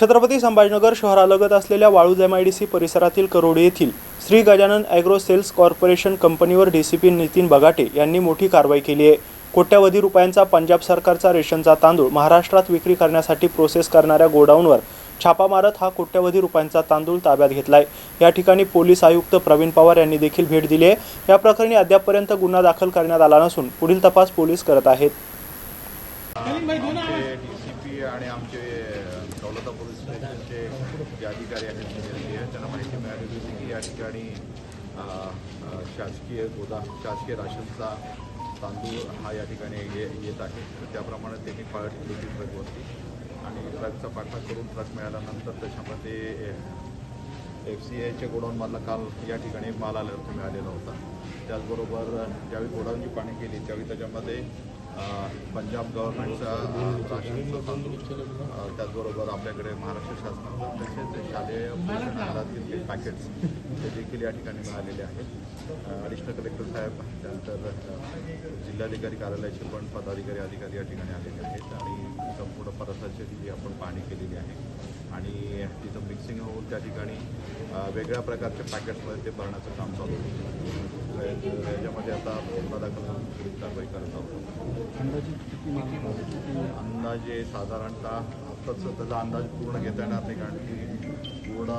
छत्रपती संभाजीनगर शहरालगत असलेल्या Waluj M I D C परिसरातील करोडी येथील Shri Gajanan agro sales corporation कंपनीवर D C P Nitin Bagate यांनी मोठी कारवाई केली आहे. कोट्यवधी रुपयांचा पंजाब सरकारचा रेशनचा तांदूळ महाराष्ट्रात विक्री करण्यासाठी प्रोसेस करणाऱ्या गोडाऊनवर छापा मारत हा कोट्यवधी रुपयांचा तांदूळ ताब्यात घेतलाय. या ठिकाणी पोलीस आयुक्त प्रवीण पवार यांनी देखील भेट दिली आहे. या प्रकरणी अद्यापपर्यंत गुन्हा दाखल करण्यात आला नसून पुढील तपास पोलीस करत आहेत. आणि आमचे दौलता पोलीस स्टेशनचे जे अधिकारी आहेत सिनियर आहेत त्यांना माहिती मिळाली होती की या ठिकाणी शासकीय गोदा शासकीय राशनचा तांदूळ हा या ठिकाणी ये येत आहे. तर त्याप्रमाणे त्यांनी पाळत केली होती ट्रकवरती आणि ट्रकचा पाठलाग करून ट्रक मिळाल्यानंतर त्याच्यामध्ये एफ सी आयच्या गोडाऊनमधला काल या ठिकाणी माल आल्यावर मिळालेला होता. त्याचबरोबर ज्यावेळी गोडाऊनची पाणी केली त्यावेळी त्याच्यामध्ये पंजाब गव्हर्नमेंटचा अ, त्याचबरोबर आपल्याकडे महाराष्ट्र शासनाचं तसेच शालेय पोषण काही पॅकेट्स ते देखील या ठिकाणी मिळालेले आहेत. ॲडिशनल कलेक्टर साहेब त्यानंतर जिल्हाधिकारी कार्यालयाचे पण पदाधिकारी अधिकारी या ठिकाणी आलेले आहेत आणि संपूर्ण परिसराची जी आपण पाहणी केलेली आहे आणि तिथं मिक्सिंग होऊन त्या ठिकाणी वेगळ्या प्रकारच्या पॅकेट्समध्ये ते भरण्याचं काम चालू होतं आहेत याच्यामध्ये आता गुन्हा दाखल कारवाई करत आहोत अंदाजे साधारणतः आत्ताच त्याचा अंदाज पूर्ण घेता येणार नाही कारण की पूर्ण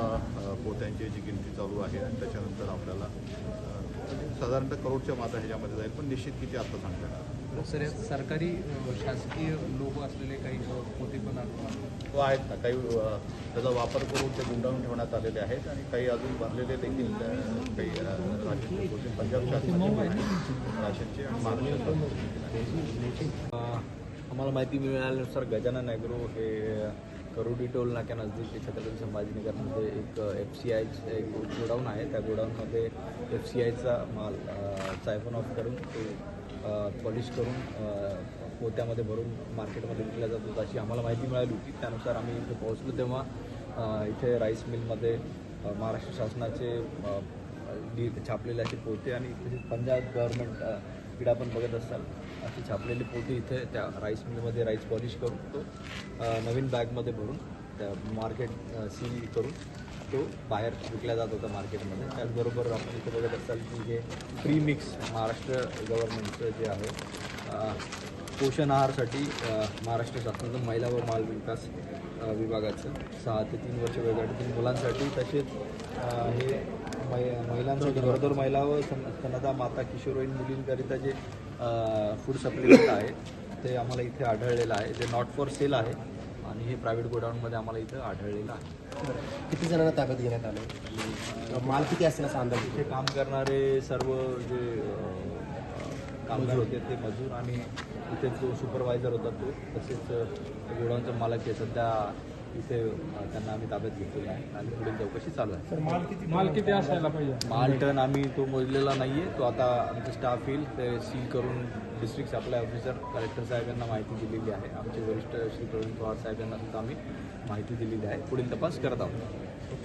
पोत्यांची जी गिनती चालू आहे आणि त्याच्यानंतर आपल्याला साधारणतः करोडच्या माता ह्याच्यामध्ये जाईल पण निश्चित किती आत्ता सांगता येणार? सर यात सरकारी शासकीय लोगो असलेले काही अ, पोते पण आहेत. हो आहेत ना. काही त्याचा वापर करून ते गुंडाळून ठेवण्यात आलेले आहेत आणि काही अजून भरलेले देखील काही अ, पंजाब शासनाचे राशनचे आणि महाराष्ट्र आम्हाला माहिती मिळाल्यानुसार गजानन ॲग्रो हे करोडी टोल नाक्यानजदीक छत्रपती संभाजीनगरमध्ये एक एफ सी आयचं एक गोडाऊन आहे. त्या गोडाऊनमध्ये एफ सी आयचा माल सायफन ऑफ करून ते पॉलिश करून पोत्यामध्ये भरून मार्केटमध्ये विकला जात होता अशी आम्हाला माहिती मिळाली. होती त्यानुसार आम्ही इथे पोहोचलो तेव्हा इथे राईस मिलमध्ये महाराष्ट्र शासनाचे डी छापलेले असे पोते आणि तसेच पंजाब गव्हर्नमेंट क्रीडा पण बघत असाल अशी छापलेली पोते इथे त्या राईस मिलमध्ये राईस पॉलिश करून तो नवीन बॅगमध्ये भरून त्या मार्केट सील करून तो बाहेर विकला जात होता मार्केटमध्ये. त्याचबरोबर आपण इथे बघत असाल की जे प्रीमिक्स महाराष्ट्र गव्हर्नमेंटचं जे आहे पोषण आहारसाठी महाराष्ट्र शासनाचं महिला व बाल विकास विभागाचं सहा ते तीन वर्ष वयोगटातील मुलांसाठी तसेच हे मै महिलांसाठी गरोदर महिला व स्तनदा माता किशोरवयीन मुलींकरिता जे फूड सप्लिमेंट आहे ते आम्हाला इथे आढळलेलं आहे. जे नॉट फॉर सेल आहे आणि हे प्रायव्हेट गोडाऊनमध्ये आम्हाला इथं आढळलेलं आहे. किती जणांना ताब्यात घेण्यात आलं? माल किती असेल असा अंदाज? इथे काम करणारे सर्व जे कामगार होते ते मजूर आणि इथे जो सुपरवायझर होता तो तसेच गोडाऊनचा मालक आहे सध्या इथे त्यांना आम्ही ताब्यात घेतलेला आहे. आणि पुढील चौकशी चालू आहे. माल किती असायला पाहिजे. माल टन आम्ही तो मोजलेला नाही आहे तो आता आमचं स्टाफ येईल. ते सील करून डिस्ट्रिक्ट सप्लाय ऑफिसर कलेक्टर साहेब यांना माहिती दिलेली आहे. आमचे वरिष्ठ श्री प्रवीण पवार साहेब यांना सुद्धा आम्ही माहिती दिलेली आहे. पुढील तपास करत आहोत.